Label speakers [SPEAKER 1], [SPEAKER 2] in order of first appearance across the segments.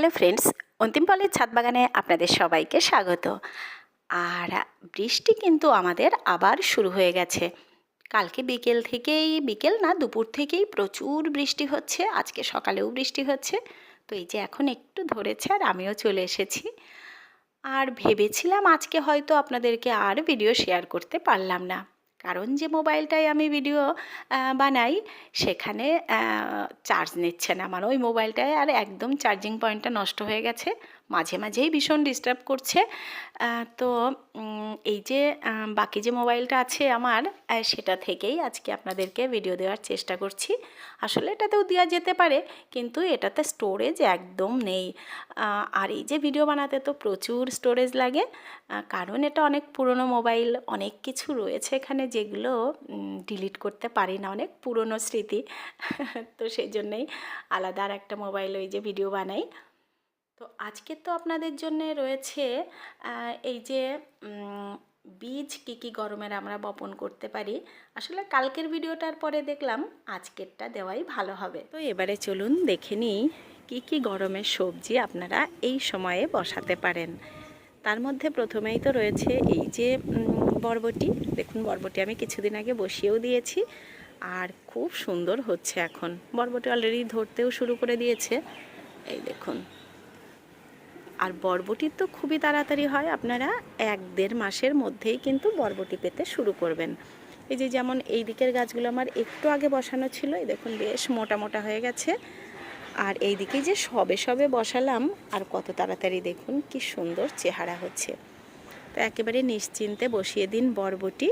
[SPEAKER 1] Hello friends, অন্তিম পলের ছাদ বাগানে আপনাদের সবাইকে স্বাগত। আর বৃষ্টি কিন্তু আমাদের আবার শুরু হয়ে গেছে। কালকে বিকেল থেকেই, বিকেল না, দুপুর থেকেই প্রচুর বৃষ্টি হচ্ছে। আজকে সকালেও বৃষ্টি হচ্ছে। তো এই যে এখন একটু ধরেছে আর আমিও চলে এসেছি। আর ভেবেছিলাম আজকে হয়তো আপনাদেরকে আর ভিডিও শেয়ার করতে পারলাম না। কারণ যে মোবাইলটাই আমি ভিডিও বানাই, সেখানে চার্জ নিচ্ছে না আমার। ওই মোবাইলটায় আর একদম চার্জিং পয়েন্টটা নষ্ট হয়ে গেছে। মাঝে মাঝেই ভীষণ ডিস্টার্ব করছে। তো এই যে বাকি যে মোবাইলটা আছে আমার সেটা থেকেই আজকে আপনাদেরকে ভিডিও দেওয়ার চেষ্টা করছি। আসলে এটাতেও দেওয়া যেতে পারে, কিন্তু এটাতে স্টোরেজ একদম নেই। আর এই যে ভিডিও বানাতে তো প্রচুর স্টোরেজ লাগে কারণ এটা অনেক পুরনো মোবাইল অনেক কিছু রয়েছে এখানে যেগুলো ডিলিট করতে পারি না, অনেক পুরনো স্মৃতি। তো সেই জন্যেই আলাদা আর একটা মোবাইল ওই যে ভিডিও বানাই। তো আজকে তো আপনাদের জন্য রয়েছে এই যে বীজ কী কী গরমের আমরা বপন করতে পারি? আসলে কালকের ভিডিওটার পরে দেখলাম আজকেরটা দেওয়াই ভালো হবে। তো এবারে চলুন দেখে নিই কী কী গরমের সবজি আপনারা এই সময়ে বসাতে পারেন। তার মধ্যে প্রথমেই তো রয়েছে এই যে বরবটি। দেখুন, বরবটি আমি কিছুদিন আগে বসিয়েও দিয়েছি আর খুব সুন্দর হচ্ছে এখন। বরবটি অলরেডি ধরতেও শুরু করে দিয়েছে। এই দেখুন। আর বরবটির তো খুবই তাড়াতাড়ি হয়, আপনারা এক দেড় মাসের মধ্যেই কিন্তু বরবটি পেতে শুরু করবেন। এই যে যেমন এই দিকের গাছগুলো আমার একটু আগে বসানো ছিল, এই দেখুন বেশ মোটা মোটা হয়ে গেছে। আর এই দিকে যে সবে সবে বসালাম, আর কত তাড়াতাড়ি দেখুন কি সুন্দর চেহারা হচ্ছে। তো একেবারে নিশ্চিন্তে বসিয়ে দিন বরবটি।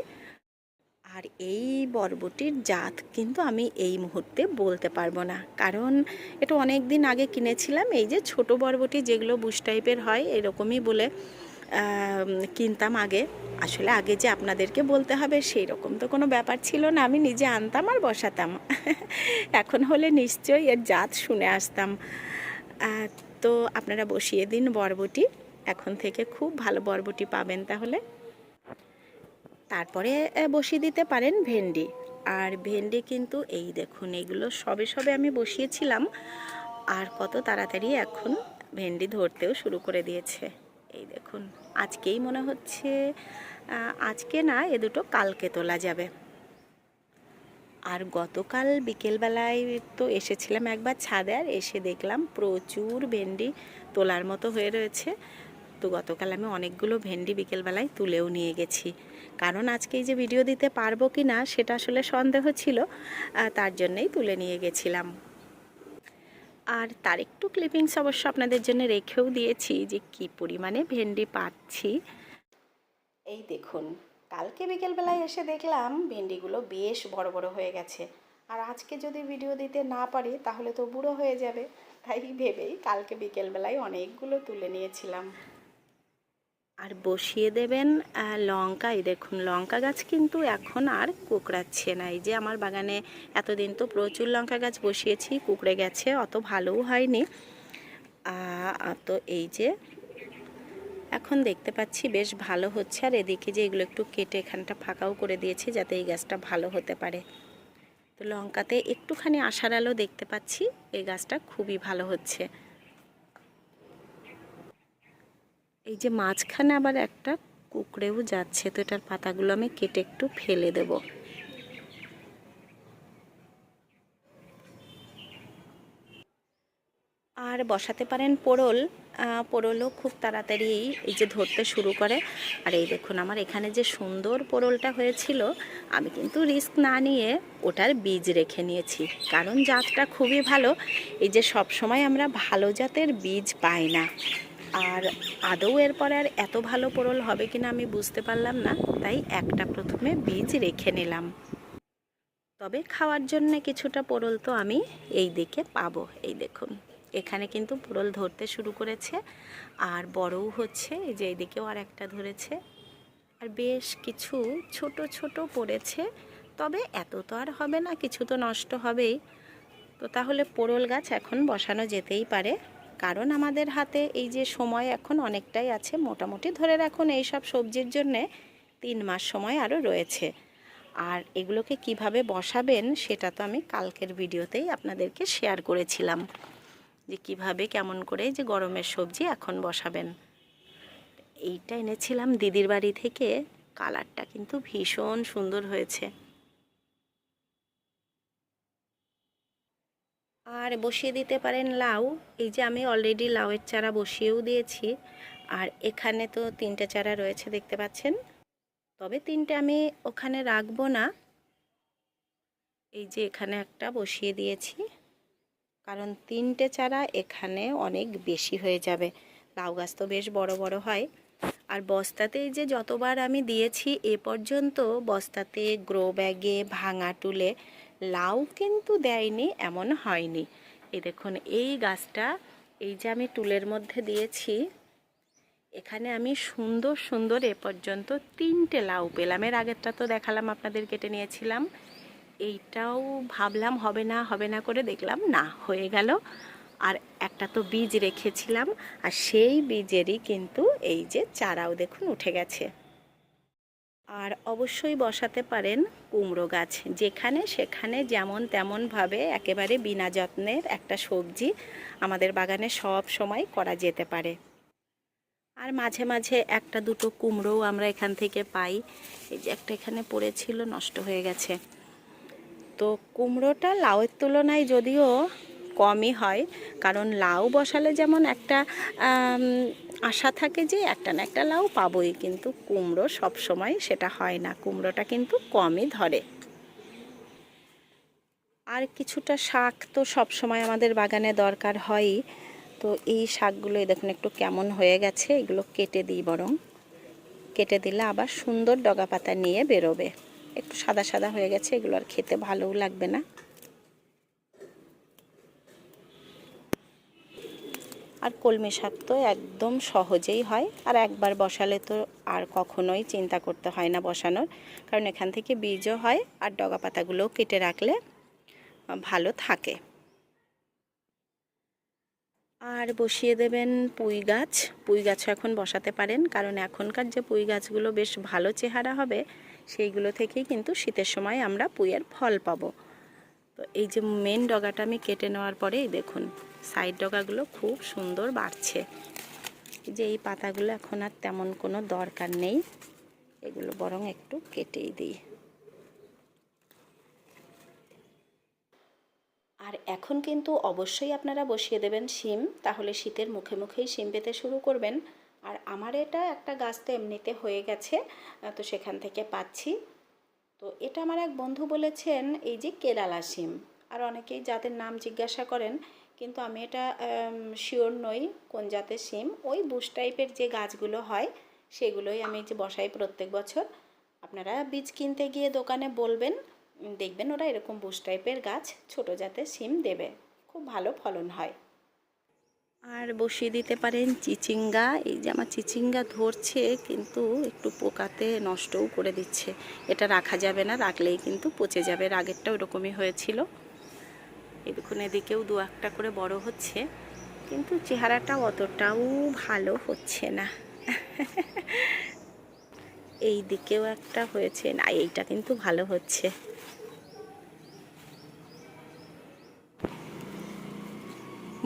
[SPEAKER 1] আর এই বরবটির জাত কিন্তু আমি এই মুহূর্তে বলতে পারব না। কারণ এটা অনেক দিন আগে কিনেছিলাম, এই যে ছোট বরবটি যেগুলো বুশ টাইপের হয় এরকমই বলে কিনতাম আগে। আসলে আগে যে আপনাদেরকে বলতে হবে সেই রকম তো কোনো ব্যাপার ছিল না, আমি নিজে আনতাম আর বসাতাম। এখন হলে নিশ্চয়ই এর জাত শুনে আসতাম। তো আপনারা বসিয়ে দিন বরবটি এখন থেকে খুব ভালো বরবটি পাবেন তাহলে। তারপরে বসিয়ে দিতে পারেন ভেন্ডি। আর ভেন্ডি কিন্তু এই দেখুন, এগুলো সবে সবে আমি বসিয়েছিলাম। আর কত তাড়াতাড়ি এখন ভেন্ডি ধরতেও শুরু করে দিয়েছে। এই দেখুন, আজকেই মনে হচ্ছে আজকে না, এ দুটো কালকে তোলা যাবে। আর গতকাল বিকেলবেলায় তো এসেছিলাম একবার ছাদে, আর এসে দেখলাম প্রচুর ভেন্ডি তোলার মতো হয়ে রয়েছে। তো গতকাল আমি অনেকগুলো ভেন্ডি বিকেলবেলায় তুলেও নিয়ে গেছি। কারণ আজকে এই যে ভিডিও দিতে পারব কি না সেটা আসলে সন্দেহ ছিল তার জন্যেই তুলে নিয়ে গেছিলাম। আর তার একটু ক্লিপিংস অবশ্য আপনাদের জন্য রেখেও দিয়েছি যে কি পরিমাণে ভেন্ডি পাচ্ছি। এই দেখুন, কালকে বিকেলবেলায় এসে দেখলাম ভেন্ডিগুলো বেশ বড় বড় হয়ে গেছে। আর আজকে যদি ভিডিও দিতে না পারি, তাহলে তো বুড়ো হয়ে যাবে। তাই ভেবেই কালকে বিকেলবেলায় অনেকগুলো তুলে নিয়েছিলাম। আর বসিয়ে দেবেন লঙ্কা। এই দেখুন, লঙ্কা গাছ কিন্তু এখন আর কুকড়াচ্ছে না। এই যে আমার বাগানে এতদিন তো প্রচুর লঙ্কা গাছ বসিয়েছি, কুকড়ে গেছে, অত ভালোও হয়নি। তো এই যে এখন দেখতে পাচ্ছি বেশ ভালো হচ্ছে। আর এদিকে যে এগুলো একটু কেটে এখানটা ফাঁকাও করে দিয়েছি যাতে এই গাছটা ভালো হতে পারে। তো লঙ্কাতে একটুখানি আশার আলো দেখতে পাচ্ছি, এই গাছটা খুবই ভালো হচ্ছে। এই যে মাঝখানে আবার একটা কুকড়েও যাচ্ছে, তো এটার পাতাগুলো আমি কেটে একটু ফেলে দেব। আর বসাতে পারেন পোড়ল। পোড়লও খুব তাড়াতাড়ি এই যে ধরতে শুরু করে। আর এই দেখুন, আমার এখানে যে সুন্দর পোড়লটা হয়েছিল, আমি কিন্তু রিস্ক না নিয়ে ওটার বীজ রেখে নিয়েছি। কারণ জাতটা খুবই ভালো। এই যে সব সময় আমরা ভালো জাতের বীজ পাই না। আর আদৌ এরপরে আর এত ভালো পোড়ল হবে কিনা আমি বুঝতে পারলাম না, তাই একটা প্রথমে বীজ রেখে নিলাম। তবে খাওয়ার জন্য কিছুটা পোড়ল তো আমি এই দিকে পাবো, এই দেখুন। এখানে কিন্তু পোড়ল ধরতে শুরু করেছে, আর বড়ও হচ্ছে, এই যে এইদিকেও আর একটা ধরেছে। আর বেশ কিছু ছোট ছোট পড়েছে, তবে এত তো আর হবে না, কিছু তো নষ্ট হবেই। তো তাহলে পোড়ল গাছ এখন বসানো যেতেই পারে। কারণ আমাদের হাতে এই যে সময় এখন অনেকটাই আছে, মোটামুটি ধরে রাখুন এই সব সবজির জন্যে তিন মাস সময় আরও রয়েছে। আর এগুলোকে কীভাবে বসাবেন সেটা তো আমি কালকের ভিডিওতেই আপনাদেরকে শেয়ার করেছিলাম। যে কীভাবে কেমন করে যে গরমের সবজি এখন বসাবেন। এইটা এনেছিলাম দিদির বাড়ি থেকে, কালারটা কিন্তু ভীষণ সুন্দর হয়েছে। আর বসিয়ে দিতে পারেন লাউ। এই যে আমি অলরেডি লাউয়ের চারা বসিয়েও দিয়েছি। আর এখানে তো তিনটে চারা রয়েছে, দেখতে পাচ্ছেন? তবে তিনটে আমি ওখানে রাখব না। এই যে এখানে একটা বসিয়ে দিয়েছি। কারণ তিনটে চারা এখানে অনেক বেশি হয়ে যাবে। লাউ গাছ তো বেশ বড় বড় হয়। আর বস্তাতেই যে যতবার আমি দিয়েছি, এ পর্যন্ত বস্তাতে গ্রো ব্যাগে ভাঙা টুলে লাউ কিন্তু দেয়নি, এমন হয়নি। এই দেখুন, এই গাছটা, এই যে আমি টুলের মধ্যে দিয়েছি, এখানে আমি সুন্দর সুন্দর এ পর্যন্ত তিনটে লাউ পেলাম। এর আগেরটা তো দেখালাম, আপনাদের কেটে নিয়েছিলাম। এইটাও ভাবলাম, হবে না হবে না করে দেখলাম, না, হয়ে গেল। আর একটা তো বীজ রেখেছিলাম, আর সেই বীজেরই কিন্তু এই যে চারাও দেখুন উঠে গেছে। আর অবশ্যই বসাতে পারেন কুমড়ো গাছ। যেখানে সেখানে যেমন তেমনভাবে একেবারে বিনা যত্নের একটা সবজি আমাদের বাগানে সব সময় করা যেতে পারে। আর মাঝে মাঝে একটা দুটো কুমড়োও আমরা এখান থেকে পাই। এই যে একটা এখানে পড়েছিল, নষ্ট হয়ে গেছে। তো কুমড়োটা লাউয়ের তুলনায় যদিও কমই হয়, কারণ লাউ বসালে যেমন একটা আশা থাকে যে একটা না একটা লাউ পাবোই, কিন্তু কুমড়ো সব সময় সেটা হয় না। কুমড়োটা কিন্তু কমই ধরে। আর কিছুটা শাক তো সব সময় আমাদের বাগানে দরকার হয়ই। তো এই শাকগুলো দেখুন একটু কেমন হয়ে গেছে, এগুলো কেটে দিই বরং। কেটে দিলে আবার সুন্দর ডগা পাতা নিয়ে বেরোবে। একটু সাদা সাদা হয়ে গেছে, এগুলো আর খেতে ভালোও লাগবে না। আর কলমি শাক তো একদম সহজেই হয়। আর একবার বসালে তো আর কখনোই চিন্তা করতে হয় না বসানোর। কারণ এখান থেকে বীজও হয় আর ডগা পাতাগুলোও কেটে রাখলে ভালো থাকে। আর বসিয়ে দেবেন পুঁই গাছ। পুঁই গাছও এখন বসাতে পারেন। কারণ এখনকার যে পুঁই গাছগুলো বেশ ভালো চেহারা হবে, সেইগুলো থেকেই কিন্তু শীতের সময় আমরা পুঁইয়ের ফল পাবো। তো এই যে মেন ডগাটা আমি কেটে নেওয়ার পরেই দেখুন। সাইড ডগাগুলো খুব সুন্দর বাড়ছে। যে এই পাতাগুলো এখন আর তেমন কোনো দরকার নেই। এগুলো বরং একটু কেটেই দিই। আর এখন কিন্তু অবশ্যই আপনারা বসিয়ে দেবেন শিম, তাহলে শীতের মুখে মুখেই শিম পেতে শুরু করবেন। আর আমার এটা একটা গাছ তো এমনিতে হয়ে গেছে তো সেখান থেকে পাচ্ছি। তো এটা আমার এক বন্ধু বলেছেন, এই যে কেরালা সিম আর অনেকেই যাদের নাম জিজ্ঞাসা করেন কিন্তু আমি এটা শিওর নই কোন জাতের সিম ওই বুশ টাইপের যে গাছগুলো হয়, সেগুলোই আমি যে বসাই প্রত্যেক বছর। আপনারা বীজ কিনতে গিয়ে দোকানে বলবেন দেখবেন ওরা এরকম বুশ টাইপের গাছ ছোট জাতের সিম দেবে। খুব ভালো ফলন হয়। আর বসিয়ে দিতে পারেন চিচিঙ্গা। এই যে আমার চিচিঙ্গা ধরছে, কিন্তু একটু পোকাতে নষ্টও করে দিচ্ছে। এটা রাখা যাবে না, রাখলেই কিন্তু পচে যাবে। আগেরটা ওরকমই হয়েছিল। এই দেখুন এদিকেও দু একটা করে বড় হচ্ছে, কিন্তু চেহারাটা অতটাও ভালো হচ্ছে না। এই দিকেও একটা হয়েছে, না, এইটা কিন্তু ভালো হচ্ছে।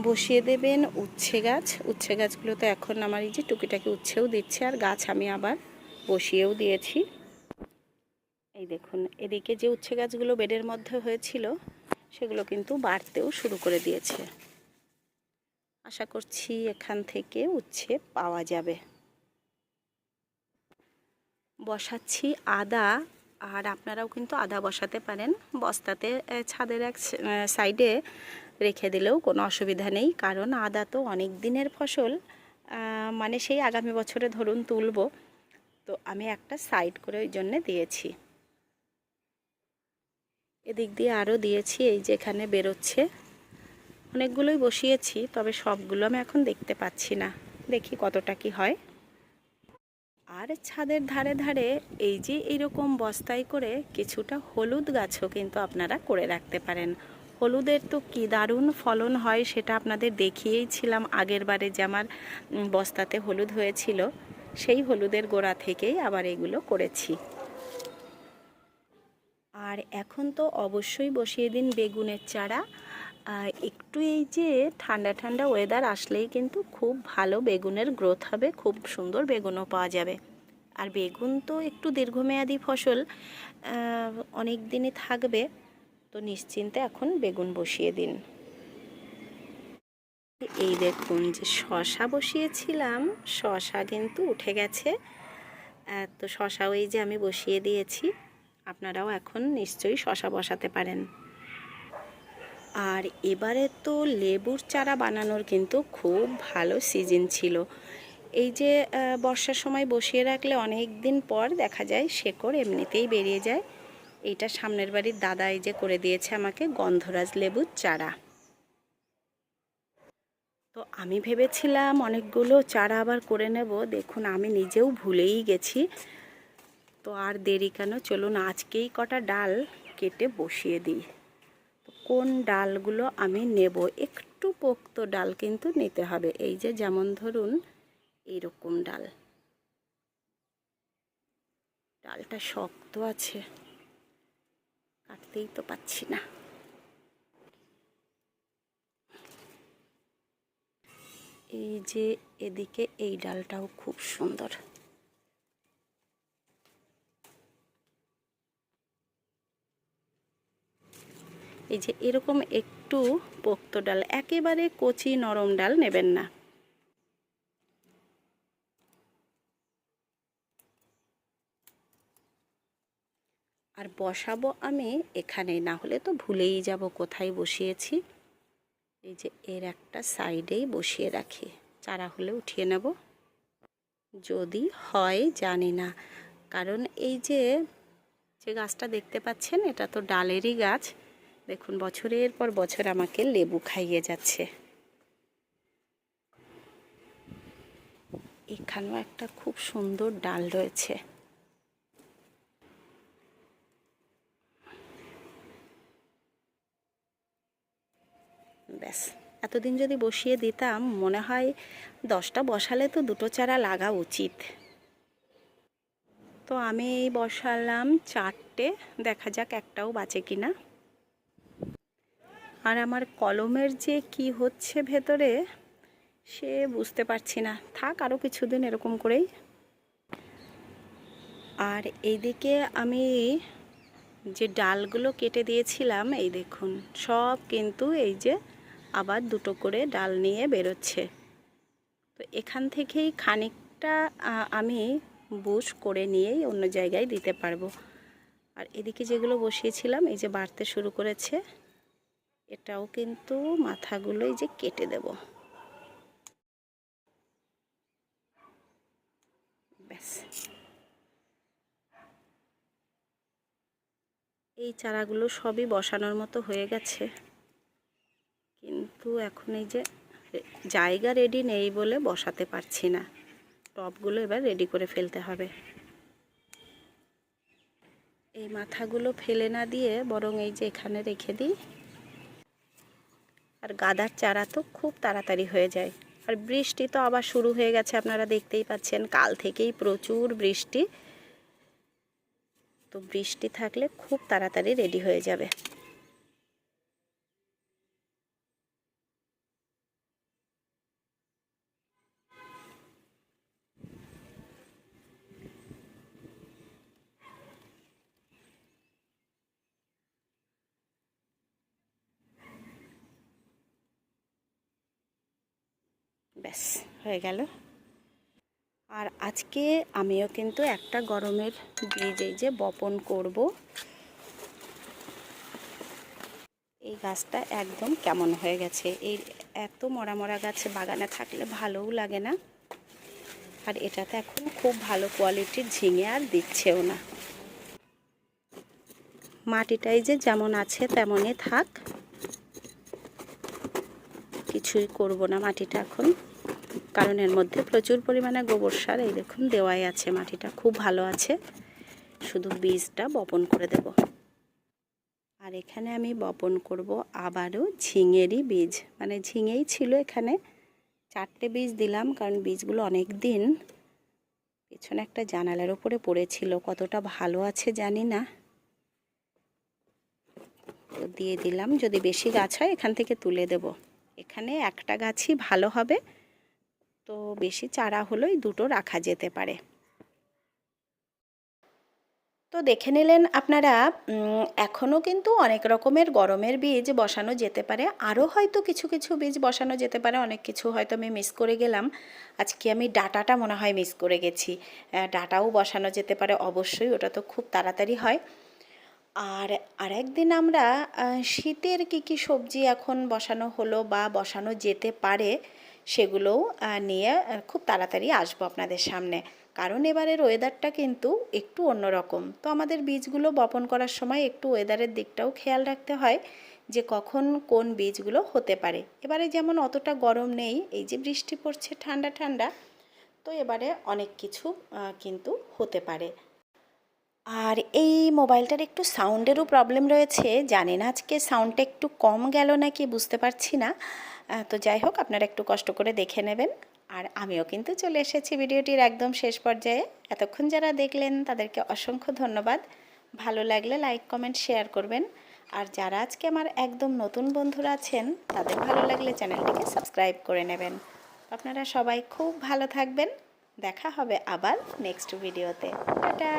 [SPEAKER 1] বসিয়ে দেবেন উচ্ছে গাছ। উচ্ছে গাছগুলো তো এখন আমার এই যে টুকিটাকি উচ্ছেও দিচ্ছে, আর গাছ আমি আবার বসিয়েও দিয়েছি। এই দেখুন, এদিকে যে উচ্ছে গাছগুলো বেডের মধ্যে হয়েছিল সেগুলো কিন্তু বাড়তেও শুরু করে দিয়েছে। আশা করছি এখান থেকে উচ্ছে পাওয়া যাবে। বসাচ্ছি আদা, আর আপনারাও কিন্তু আদা বসাতে পারেন। বস্তাতে ছাদের এক সাইডে রেখে দিলেও কোনো অসুবিধা নেই, কারণ আদা তো অনেক দিনের ফসল। মানে সেই আগামী বছরে ধরুন তুলব। তো আমি একটা সাইড করে ওই জন্যে দিয়েছি। এদিক দিয়ে আরও দিয়েছি, এই যেখানে বেরোচ্ছে। অনেকগুলোই বসিয়েছি, তবে সবগুলো আমি এখন দেখতে পাচ্ছি না। দেখি কতটা কি হয়। আর ছাদের ধারে ধারে এই যে এরকম বস্তায় করে কিছুটা হলুদ গাছও কিন্তু আপনারা করে রাখতে পারেন। হলুদের তো কী দারুণ ফলন হয় সেটা আপনাদের দেখিয়েইছিলাম আগের বারে যে আমার বস্তাতে হলুদ হয়েছিল। সেই হলুদের গোড়া থেকেই আবার এগুলো করেছি। আর এখন তো অবশ্যই বসিয়ে দিন বেগুনের চারা। একটু এই যে ঠান্ডা ঠান্ডা ওয়েদার আসলেই কিন্তু খুব ভালো বেগুনের গ্রোথ হবে, খুব সুন্দর বেগুনও পাওয়া যাবে। আর বেগুন তো একটু দীর্ঘমেয়াদী ফসল অনেক দিনই থাকবে, তো নিশ্চিন্তে এখন বেগুন বসিয়ে দিন। এই দেখুন যে শশা বসিয়েছিলাম, শশা কিন্তু উঠে গেছে। তো শশা ওই যে আমি বসিয়ে দিয়েছি। আপনারাও এখন নিশ্চয়ই শশা বসাতে পারেন। আর এবারে তো লেবুর চারা বানানোর কিন্তু খুব ভালো সিজন ছিল। এই যে বর্ষার সময় বসিয়ে রাখলে অনেক দিন পর দেখা যায় শেকড় এমনিতেই বেরিয়ে যায়। এইটা সামনের বাড়ির দাদা এই যে করে দিয়েছে আমাকে গন্ধরাজ লেবুর চারা। তো আমি ভেবেছিলাম অনেকগুলো চারা আবার করে নেব। দেখুন, আমি নিজেও ভুলেই গেছি। তো আর দেরি কেন? চলুন আজকেই কটা ডাল কেটে বসিয়ে দিই। কোন ডালগুলো আমি নেব? একটু পোক্ত ডাল কিন্তু নিতে হবে। এই যে যেমন ধরুন এইরকম ডাল। ডালটা শক্ত আছে। কাটতেই তো পাচ্ছি না। এই যে এদিকে এই ডালটাও খুব সুন্দর। এই যে এরকম একটু পোক্ত ডাল, একেবারে কচি নরম ডাল নেবেন না। আর বসাবো আমি এখানে না হলে তো ভুলেই যাব, কোথায় বসিয়েছি। এই যে এর একটা সাইডেই বসিয়ে রাখি, চারা হলে উঠিয়ে নেব। যদি হয়, জানি না। কারণ এই যে যে গাছটা দেখতে পাচ্ছেন, এটা তো ডালেরই গাছ। দেখুন, বছরের পর বছর আমাকে লেবু খাইয়ে যাচ্ছে। এখানেও একটা খুব সুন্দর ডাল রয়েছে। ব্যাস, এতদিন যদি বসিয়ে দিতাম, মনে হয় দশটা বসালে তো দুটো চারা লাগা উচিত। তো আমি এই বসালাম চারটে, দেখা যাক একটাও বাঁচে কি না আর আমার কলমের যে কি হচ্ছে ভেতরে, সে বুঝতে পারছি না। থাক আরও কিছুদিন এরকম করেই। আর এইদিকে আমি যে ডালগুলো কেটে দিয়েছিলাম, এই দেখুন, সব কিন্তু এই যে আবার দুটো করে ডাল নিয়ে বেরোচ্ছে। তো এখান থেকেই খানিকটা আমি বুশ করে নিয়েই অন্য জায়গায় দিতে পারব। আর এদিকে যেগুলো বসিয়েছিলাম, এই যে বাড়তে শুরু করেছে এটাও কিন্তু মাথাগুলোই যে কেটে দেব। ব্যাস। এই চারাগুলো সবই বসানোর মতো হয়ে গেছে। কিন্তু এখন এই যে জায়গা রেডি নেই বলে বসাতে পারছি না। টপগুলো এবার রেডি করে ফেলতে হবে। এই মাথাগুলো ফেলে না দিয়ে বরং এই যে এখানে রেখে দিই। আর গাদার চারা তো খুব তাড়াতাড়ি হয়ে যায়। আর বৃষ্টি তো আবার শুরু হয়ে গেছে, আপনারা দেখতেই পাচ্ছেন। কাল থেকেই প্রচুর বৃষ্টি। তো বৃষ্টি থাকলে খুব তাড়াতাড়ি রেডি হয়ে যাবে ব্যাস হয়ে গেল। আর আজকে আমিও কিন্তু একটা গরমের বীজ এই যে বপন করব। এই গাছটা একদম কেমন হয়ে গেছে। এই এত মরা মরা গাছ বাগানে থাকলে ভালোও লাগে না। আর এটাতে এখন খুব ভালো কোয়ালিটির ঝিঙে আর দিচ্ছেও না। মাটিটাই যে যেমন আছে তেমনই থাক। কিছুই করব না মাটিটা এখন। কারণ এর মধ্যে প্রচুর পরিমাণে গোবর সার, এই দেখুন, দেওয়াই আছে, মাটিটা খুব ভালো আছে। শুধু বীজটা বপন করে দেব। আর এখানে আমি বপন করব আবারও ঝিঙেরই বীজ। মানে ঝিঙেই ছিল এখানে, চারটে বীজ দিলাম, কারণ বীজগুলো অনেক দিন পেছনে একটা জানালার উপরে পড়েছিল, কতটা ভালো আছে জানি না। তো দিয়ে দিলাম, যদি বেশি গাছ হয় এখান থেকে তুলে দেব। এখানে একটা গাছই ভালো হবে তো বেশি চারা হলেই দুটো রাখা যেতে পারে। তো দেখে নিলেন আপনারা এখনও কিন্তু অনেক রকমের গরমের বীজ বসানো যেতে পারে। আরও হয়তো কিছু কিছু বীজ বসানো যেতে পারে, অনেক কিছু হয়তো আমি মিস করে গেলাম। আজকে আমি ডাটাটা মনে হয় মিস করে গেছি। ডাটাও বসানো যেতে পারে, অবশ্যই ওটা তো খুব তাড়াতাড়ি হয়। আর আরেকদিন আমরা শীতের কী কী সবজি এখন বসানো হলো বা বসানো যেতে পারে সেগুলোও নিয়ে খুব তাড়াতাড়ি আসব আপনাদের সামনে। কারণ এবারের ওয়েদারটা কিন্তু একটু অন্যরকম। তো আমাদের বীজগুলো বপন করার সময় একটু ওয়েদারের দিকটাও খেয়াল রাখতে হয়, যে কখন কোন বীজগুলো হতে পারে। এবারে যেমন অতটা গরম নেই, এই যে বৃষ্টি পড়ছে ঠান্ডা ঠান্ডা, তো এবারে অনেক কিছু কিন্তু হতে পারে। আর এই মোবাইলটার একটু সাউন্ডেরও প্রবলেম রয়েছে। জানি না আজকে সাউন্ডটা একটু কম গেল নাকি বুঝতে পারছি না। তো যাই হোক, আপনারা একটু কষ্ট করে দেখে নেবেন। আর আমিও কিন্তু চলে এসেছি ভিডিওটির একদম শেষ পর্যায়ে। এতক্ষণ যারা দেখলেন, তাদেরকে অসংখ্য ধন্যবাদ। ভালো লাগলে লাইক, কমেন্ট, শেয়ার করবেন। আর যারা আজকে আমার একদম নতুন বন্ধুরা আছেন, তাদের ভালো লাগলে চ্যানেলটিকে সাবস্ক্রাইব করে নেবেন। আপনারা সবাই খুব ভালো থাকবেন। দেখা হবে আবার নেক্সট ভিডিওতে। টাটা!